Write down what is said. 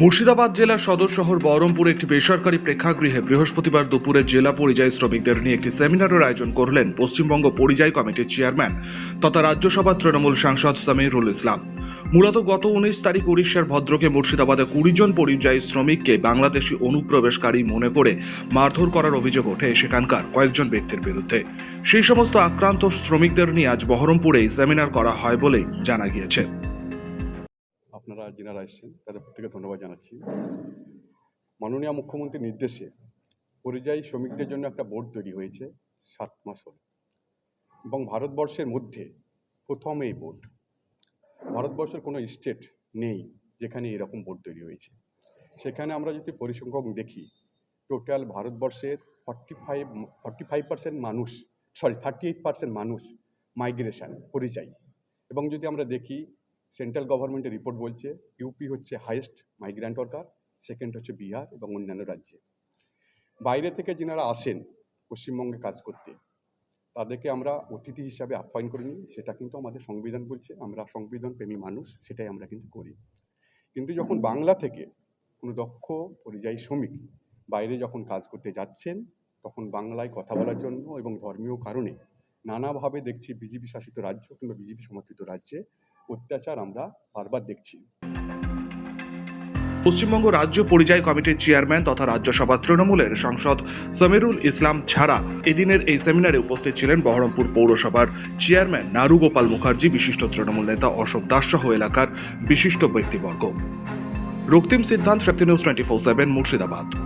মুর্শিদাবাদ জেলার সদর শহর বহরমপুরে একটি বেসরকারি প্রেক্ষাগৃহে বৃহস্পতিবার দুপুরে জেলা পরিযায়ী শ্রমিকদের নিয়ে একটি সেমিনারের আয়োজন করলেন পশ্চিমবঙ্গ পরিযায়ী কমিটির চেয়ারম্যান তথা রাজ্যসভার তৃণমূল সাংসদ সামিরুল ইসলাম। মূলত গত উনিশ তারিখ উড়িষ্যার ভদ্রকে মুর্শিদাবাদে কুড়ি জন পরিযায়ী শ্রমিককে বাংলাদেশি অনুপ্রবেশকারী মনে করে মারধর করার অভিযোগ ওঠে সেখানকার কয়েকজন ব্যক্তির বিরুদ্ধে। সেই সমস্ত আক্রান্ত শ্রমিকদের নিয়ে আজ বহরমপুরে এই সেমিনার করা হয় বলে জানা গিয়েছে। যিনারা এসেছেন তাদের প্রত্যেকে ধন্যবাদ জানাচ্ছি। মাননীয় মুখ্যমন্ত্রীর নির্দেশে পরিযায়ী শ্রমিকদের জন্য একটা বোর্ড তৈরি হয়েছে সাত মাস হল। এবং ভারতবর্ষের মধ্যে প্রথম এই বোর্ড। ভারতবর্ষের কোনো স্টেট নেই যেখানে এরকম বোর্ড তৈরি হয়েছে। সেখানে আমরা যদি পরিসংখ্যক দেখি, টোটাল ভারতবর্ষের forty five forty five percent মানুষ, সরি, থার্টি এইট পার্সেন্ট মানুষ মাইগ্রেশন, পরিযায়ী। এবং যদি আমরা দেখি সেন্ট্রাল গভর্নমেন্টের রিপোর্ট বলছে, ইউপি হচ্ছে হাইয়েস্ট মাইগ্রেন্ট ওয়ার্কার, সেকেন্ড হচ্ছে বিহার এবং অন্যান্য রাজ্যে। বাইরে থেকে যিনারা আসেন পশ্চিমবঙ্গে কাজ করতে, তাদেরকে আমরা অতিথি হিসাবে আপ্যায়ন করে নিই। সেটা কিন্তু আমাদের সংবিধান বলছে, আমরা সংবিধান প্রেমী মানুষ, সেটাই আমরা কিন্তু করি। কিন্তু যখন বাংলা থেকে কোনো দক্ষ পরিযায়ী শ্রমিক বাইরে যখন কাজ করতে যাচ্ছেন, তখন বাংলায় কথা বলার জন্য এবং ধর্মীয় কারণে নানাভাবে দেখছি বিজেপি শাসিত রাজ্য কিংবা বিজেপি সমর্থিত রাজ্যে। অত্যাচার আমরা বারবার দেখছি। পশ্চিমবঙ্গ রাজ্য পরিযায়ী কমিটির চেয়ারম্যান তথা রাজ্যসভা তৃণমূলের সাংসদ সমীরুল ইসলাম ছাড়া এদিনের এই সেমিনারে উপস্থিত ছিলেন বহরমপুর পৌরসভার চেয়ারম্যান নারুগোপাল মুখার্জি, বিশিষ্ট তৃণমূল নেতা অশোক দাস সহ এলাকার বিশিষ্ট ব্যক্তিবর্গ। Raktim Siddhanta Shakti news twenty four seven Murshidabad.